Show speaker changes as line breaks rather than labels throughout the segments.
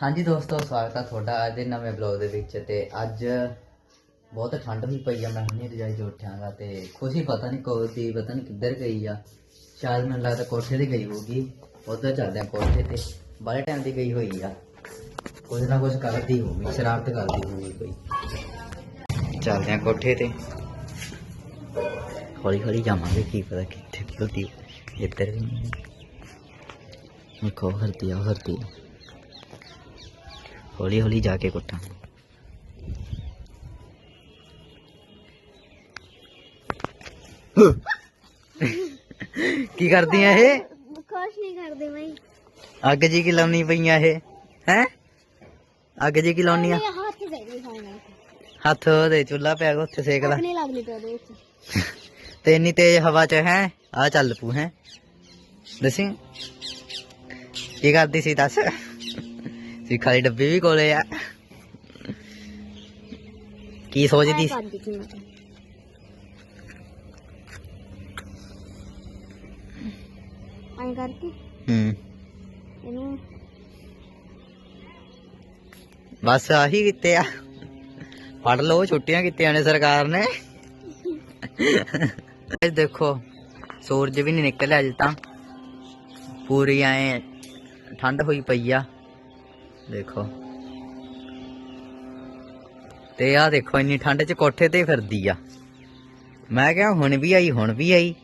ਹਾਂਜੀ ਦੋਸਤੋ, ਸਵਾਗਤ ਹੈ ਤੁਹਾਡਾ ਅੱਜ ਦੇ ਨਵੇਂ ਬਲੌਗ ਦੇ ਵਿੱਚ ਤੇ ਅੱਜ ਬਹੁਤ ਠੰਡ ਹੋਈ ਪਈ ਆ, ਮੈਂ ਹੁਣੇ ਰਜਾਈ ਚ ਉੱਠਿਆਗਾ ਤੇ ਖੁਸ਼ੀ ਪਤਾ ਨਹੀਂ ਕਦੋਂ ਪਤਾ ਨਹੀਂ ਕਿੱਧਰ ਗਈ ਆ। ਸ਼ਾਇਦ ਮੈਨੂੰ ਲੱਗਦਾ ਕੋਠੇ ਤੇ ਗਈ ਹੋਊਗੀ, ਉੱਧਰ ਚੱਲਦੇ ਆ ਕੋਠੇ ਤੇ ਬਾਰੇ ਟਾਈਮ ਦੀ ਗਈ ਹੋਈ ਆ। ਕੁਝ ਨਾ ਕੁਝ ਕਰਦੀ ਹੋਊਗੀ, ਸ਼ਰਾਰਤ ਕਰਦੀ ਹੋਊਗੀ ਕੋਈ। ਚੱਲਦੇ ਆ ਕੋਠੇ ਤੇ। ਹੌਲੀ ਹੌਲੀ ਜਾਵਾਂਗੇ, ਕੀ ਪਤਾ ਕਿੱਥੇ ਖੁੱਲਦੀ ਇੱਧਰ ਵੀ ਨਹੀਂ ਦੇਖੋ ਹਰਦੀ ਆ, ਹਰਦੀ ਹੌਲੀ ਹੌਲੀ ਜਾ ਕੇ ਕੁੱਟਾਂ ਕੀ ਕਰਦੀਆਂ ਇਹ
ਕੁਛ ਨਹੀਂ ਕਰਦੇ ਬਈ
ਅੱਗ ਜੀ ਕੀ ਲਾਉਣੀ ਪਈਆਂ ਇਹ ਹੈ ਅੱਗ ਜੀ ਕੀ ਲਾਉਣੀ ਆ
ਇਹ ਹੱਥ ਚਾਹੀਦੇ ਖਾਣਾ
ਹੱਥ ਉਹਦੇ ਚੁੱਲਾ ਪਿਆ ਗਾ ਉੱਥੇ ਸੇਕ ਲੈ
ਨਹੀਂ ਲੱਗਦੀ ਤੇ ਉਹਦੇ ਵਿੱਚ
ਤੇ ਇੰਨੀ ਤੇਜ਼ ਹਵਾ ਚ ਹੈ ਆ ਚੱਲ ਪੂ ਹੈ ਦੱਸੀ ਕੀ ਕਰਦੀ ਸੀ ਦੱਸ ਸਿੱਖਾ ਦੀ ਡੱਬੀ ਵੀ ਕੋਲੇ ਆ ਕੀ ਸੋਚਦੀ ਸੀ?
ਕਰਦੀ ਸੀ ਮੈਂ ਕਰਕੇ
ਹੂੰ
ਇਹਨੂੰ
ਬਸ ਆਹੀ ਕੀਤੇ ਆ ਪੜ ਲਓ ਛੁੱਟੀਆਂ ਕੀਤੀਆਂ ਨੇ ਸਰਕਾਰ ਨੇ ਇਹ ਦੇਖੋ ਸੂਰਜ ਵੀ ਨਹੀਂ ਨਿਕਲਿਆ ਅਜੇ ਤਾਂ ਪੂਰੀ ਐ ਠੰਡ ਹੋਈ ਪਈ ਆ ਦੇਖੋ। ਤੇ ਆ ਦੇਖੋ, ਇੰਨੀ ਠੰਡ 'ਚ ਕੋਠੇ ਤੇ ਫਿਰਦੀ ਆ। ਮੈਂ ਕਿਹਾ, ਹੁਣ ਵੀ ਆਈ, ਹੁਣ ਵੀ ਆਈ।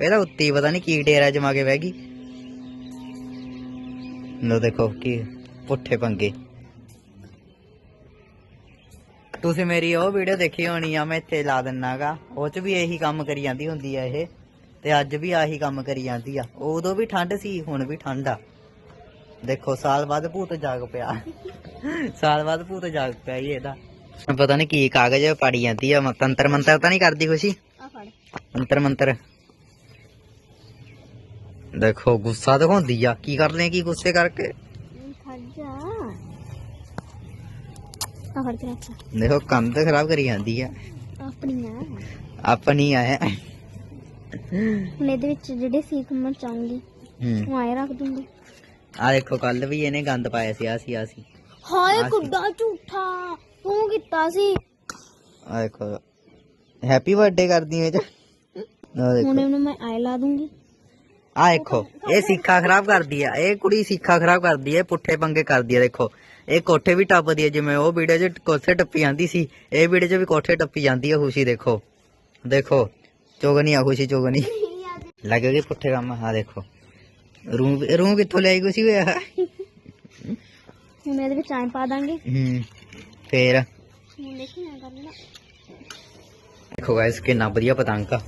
ਇਹਦਾ ਉੱਤੇ ਪਤਾ ਨਹੀਂ ਕੀ ਡੇਰਾ ਜਮਾ ਕੇ ਬਹਿ ਗਈ। ਲੋ ਦੇਖੋ ਕੀ ਪੁੱਠੇ ਪੰਗੇ। ਤੁਸੀਂ ਮੇਰੀ ਉਹ ਵੀਡੀਓ ਦੇਖੀ ਹੋਣੀ ਆ, ਮੈਂ ਇੱਥੇ ਲਾ ਦਿੰਨਾਗਾ। ਉਹ ਚ ਵੀ ਇਹੀ ਕੰਮ ਕਰੀ ਜਾਂਦੀ ਹੁੰਦੀ ਆ ਇਹ। ਤੇ ਅੱਜ ਵੀ ਆਹੀ ਕੰਮ ਕਰੀ ਜਾਂਦੀ ਆ। ਉਦੋਂ ਵੀ ਠੰਡ ਸੀ, ਹੁਣ ਵੀ ਠੰਡ ਆ। ਦੇਖੋ ਸਾਲ ਬਾਅਦ ਭੂਤ ਜਾਗ ਪਿਆ ਸਾਲ ਬਾਅਦ ਭੂਤ ਜਾਗ ਪਿਆ ਜੀ ਇਹਦਾ ਪਤਾ ਨਹੀਂ ਕੀ ਕਾਗਜ਼ ਪਾੜੀ ਜਾਂਦੀ ਆ ਮ- ਤੰਤਰ ਮੰਤਰ ਤਾਂ ਨਹੀਂ ਕਰਦੀ ਖੁਸ਼ੀ
ਆ ਫੜ
ਮੰਤਰ ਮੰਤਰ ਦੇਖੋ ਗੁੱਸਾ ਦਿਖਾਉਂਦੀ ਆ ਕੀ ਕਰ ਲੈ ਕੀ ਗੁੱਸੇ ਕਰਕੇ
ਖੜ ਜਾ ਆ ਫੜ ਕੇ ਰੱਖ
ਦੇਖੋ ਕੰਧ ਖਰਾਬ ਕਰੀ ਜਾਂਦੀ ਆ
ਆਪਣੀ ਆ
ਆਪਣੀ ਆ ਇਹ।
ਹੁਣ ਇਹਦੇ ਵਿੱਚ ਜਿਹੜੇ ਸੀਖ ਮੈਂ ਚਾਹੂੰਗੀ
ਹੂੰ
ਉਹ ਆਏ ਰੱਖ ਦੂੰਗੀ
ਆ ਦੇਖੋ ਕੱਲ ਵੀ ਇਹਨੇ ਗੰਦ ਪਾਇਆ ਸੀ ਆ ਸੀ ਆ ਸੀ।
ਹਾਏ। ਕੁੱਡਾ ਝੂਠਾ ਤੂੰ ਕੀਤਾ ਸੀ।
ਆ ਦੇਖੋ ਹੈਪੀ ਬਰਥਡੇ ਕਰਦੀ ਵਿੱਚ ਆ
ਹੁਣ
ਦੇਖੋ।
ਇਹਨੂੰ ਮੈਂ ਆਏ ਲਾ ਦੂੰਗੀ।
ਆ ਦੇਖੋ ਇਹ ਸਿੱਖਾ ਖਰਾਬ ਕਰਦੀ ਆ ਇਹ ਕੁੜੀ ਸਿੱਖਾ ਖਰਾਬ ਕਰਦੀ ਆ ਪੁੱਠੇ ਪੰਗੇ ਕਰਦੀ ਆ ਦੇਖੋ। ਇਹ ਕੋਠੇ ਵੀ ਟੱਪਦੀ ਆ ਜਿਵੇਂ ਉਹ ਵੀਡੀਓ 'ਚ ਕੋਠੇ ਟੱਪੀ ਜਾਂਦੀ ਸੀ ਇਹ ਵੀਡੀਓ 'ਚ ਵੀ ਕੋਠੇ ਟੱਪੀ ਜਾਂਦੀ ਆ ਖੁਸ਼ੀ ਦੇਖੋ। ਦੇਖੋ ਚੋਗਨੀ ਆ ਖੁਸ਼ੀ ਚੋਗਨੀ। ਲੱਗੇਗੀ ਪੁੱਠੇ ਕੰਮ ਆ ਦੇਖੋ। ਰੂਮ ਰੂਮ ਕਿੱਥੋਂ ਲਿਆਈ ਖੁਸ਼ੀ ਹੋਇਆ
ਹੁਣ ਇਹਦੇ ਵਿੱਚ ਆਏ ਪਾ ਦਾਂਗੇ।
ਹੂੰ ਫੇਰ?
ਹੁਣ ਦੇਖੀ ਨਾ
ਗਾਇਸ ਕਿੰਨਾ ਵਧੀਆ ਪਤੰਗ ਆ।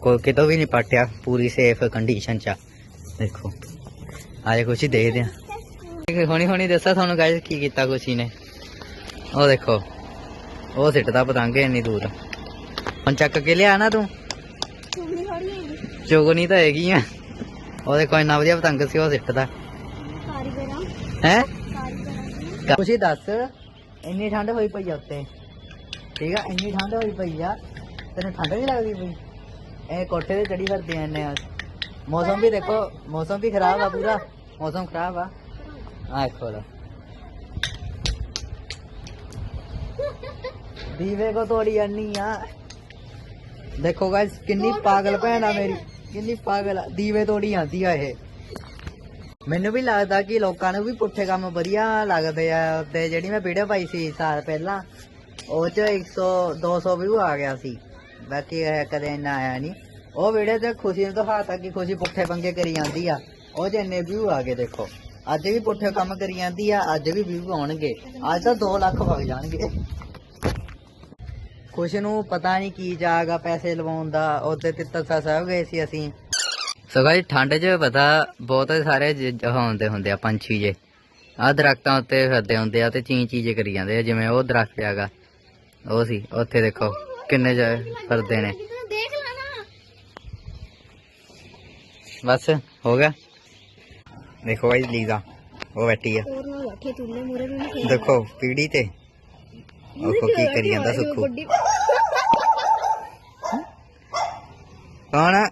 ਕੋਈ ਕਿਤੋਂ ਵੀ ਨਹੀਂ ਪਾਟਿਆ ਪੂਰੀ ਸੇਫ ਕੰਡੀਸ਼ਨ ਚ ਆ। ਦੇਖੋ ਆਜੇ ਕੁਛ ਦੇਖਦੇ ਆ। ਦੇਖੋ, ਹੁਣੀ ਹੁਣੀ ਦੱਸਾਂ ਤੁਹਾਨੂੰ ਗਾਇਸ ਕੀ ਕੀਤਾ ਕੁਛੀ ਨੇ। ਉਹ ਦੇਖੋ ਉਹ ਸਿੱਟਦਾ ਪਤੰਗ ਇੰਨੀ ਦੂਰ। ਹੁਣ ਚੱਕ ਕੇ ਲਿਆ ਨਾ ਤੂੰ? ਚੁਗਣੀ ਤਾਂ ਹੈਗੀ ਆ। ਉਹ ਦੇਖੋ ਇੰਨਾ ਵਧੀਆ ਪਤੰਗ ਸੀ ਉਹ ਸਿੱਟਦਾ।
ਕਾਰੀਗਰਾਂ
ਹੈ?
ਕਾਰੀਗਰਾਂ
ਹੀ ਦੱਸ ਇੰਨੀ ਠੰਡ ਹੋਈ ਪਈ ਆ ਉੱਤੇ। ਠੀਕ ਆ ਇੰਨੀ ਠੰਡ ਹੋਈ ਪਈ ਆ। ਤੈਨੂੰ ਠੰਡ ਨਹੀਂ ਲੱਗਦੀ ਪਈ? ਇਹ ਕੋਠੇ ਤੇ ਚੜੀ ਫਿਰਦੇ ਆ ਇੰਨੇ ਮੌਸਮ ਵੀ ਦੇਖੋ ਮੌਸਮ ਵੀ ਖਰਾਬ ਆ ਪੂਰਾ। ਮੌਸਮ ਖਰਾਬ ਆ। ਆ ਦੇਖੋ ਲੋ ਦੀਵੇ ਕੋ ਤੋੜੀ ਜਾਨੀ ਆ। ਦੇਖੋ ਗਾਇਸ ਕਿੰਨੀ ਪਾਗਲ ਭੈਣ ਆ ਮੇਰੀ। ਕਿੰਨੀ ਪਾਗਲ ਆ, ਦੀਵੇ ਤੋੜੀ ਜਾਂਦੀ ਆ ਇਹ। ਮੈਨੂੰ ਵੀ ਲੱਗਦਾ ਕਿ ਲੋਕਾਂ ਨੂੰ ਵੀ ਪੁੱਠੇ ਕੰਮ ਵਧੀਆ ਲੱਗਦੇ ਆ, ਤੇ ਜਿਹੜੀ ਮੈਂ ਵੀਡੀਓ ਪਾਈ ਸੀ ਸਾਲ ਪਹਿਲਾਂ, ਉਹ ਚ 100 200 ਵਿਊ ਆ ਗਿਆ ਸੀ। ਬਾਕੀ ਇਹ ਕਦੇ ਇੰਨਾ ਆਇਆ ਨਹੀਂ ਉਹ ਵੀਡੀਓ ਤੇ ਖੁਸ਼ੀ ਨੂੰ ਦਿਖਾਤਾ ਕਿ ਖੁਸ਼ੀ ਪੁੱਠੇ ਪੰਗੇ ਕਰੀ ਜਾਂਦੀ ਆ। ਉਹ ਚ ਇੰਨੇ ਵਿਊ ਆ ਗਏ, ਦੇਖੋ। ਅੱਜ ਵੀ ਪੁੱਠੇ ਕੰਮ ਕਰੀ ਜਾਂਦੀ ਆ, ਅੱਜ ਵੀ ਵਿਊ ਆਉਣਗੇ। ਅੱਜ ਤਾਂ 2 ਲੱਖ ਵਗ ਜਾਣਗੇ। ਖੁਸ਼ ਨੂੰ ਪਤਾ ਨਹੀਂ ਕੀ ਜਾਗਾ ਪੈਸੇ ਲਵਾਉਣ ਦਾ ਉਹਦੇ ਤਿੱਤਸਾ ਸਾਹਿਬ ਗਏ ਸੀ ਅਸੀਂ। ਸੋ ਗਾਇਸ ਠੰਡ 'ਚ ਪਤਾ ਬਹੁਤ ਸਾਰੇ ਹੁੰਦੇ ਹੁੰਦੇ ਆ ਪੰਛੀ ਜੇ। ਆ ਦਰਖਤਾਂ ਉੱਤੇ ਫਿਰਦੇ ਹੁੰਦੇ ਆ ਤੇ ਚੀਂ ਚੀਂ ਜੇ ਕਰੀ ਜਾਂਦੇ ਆ ਜਿਵੇਂ ਉਹ ਦਰਖਤ ਹੈਗਾ। ਉਹ ਸੀ ਉੱਥੇ ਦੇਖੋ ਕਿੰਨੇ ਜ ਫਿਰਦੇ ਨੇ।
ਦੇਖ ਲੈਣਾ
ਬਸ ਹੋ ਗਿਆ। ਦੇਖੋ ਗਾਇਸ ਲੀਜ਼ਾ ਉਹ ਬੈਠੀ ਆ। ਦੇਖੋ ਪੀੜੀ ਤੇ। ਉਹ ਕੀ ਕਰੀ ਜਾਂਦਾ ਸੁੱਖੂ? ਕੌਣ ਆ?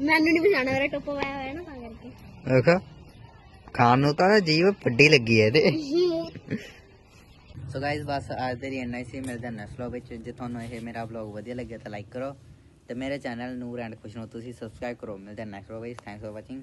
ਮੈਨੂੰ ਨਹੀਂ ਪਛਾਣਿਆ ਮੇਰਾ ਟੋਪਾ ਪਾਇਆ ਹੋਇਆ ਨਾ ਤਾਂ ਕਰਕੇ।
ਦੇਖੋ ਖਾਣ ਨੂੰ ਤਾਂ ਜੀਵ ਵੱਡੀ ਲੱਗੀ ਐ ਇਹਦੇ। ਸੋ ਗਾਇਜ਼ ਬਸ ਅੱਜ ਦੇ ਲਈ ਇੰਨਾ ਹੀ ਸੀ ਮਿਲਦੇ ਹਾਂ ਨੈਕਸਟ ਵਲੌਗ ਵਿੱਚ। ਜੇ ਤੁਹਾਨੂੰ ਇਹ ਮੇਰਾ ਵਲੌਗ ਵਧੀਆ ਲੱਗਿਆ ਤਾਂ ਲਾਈਕ ਕਰੋ ਤੇ ਮੇਰੇ ਚੈਨਲ ਨੂਰ ਐਂਡ ਖੁਸ਼ਨੂ ਤੁਸੀਂ ਸਬਸਕ੍ਰਾਈਬ ਕਰੋ। ਮਿਲਦੇ ਹਾਂ ਨੈਕਸਟ ਵਲੌਗ ਵਿੱਚ। Thanks for watching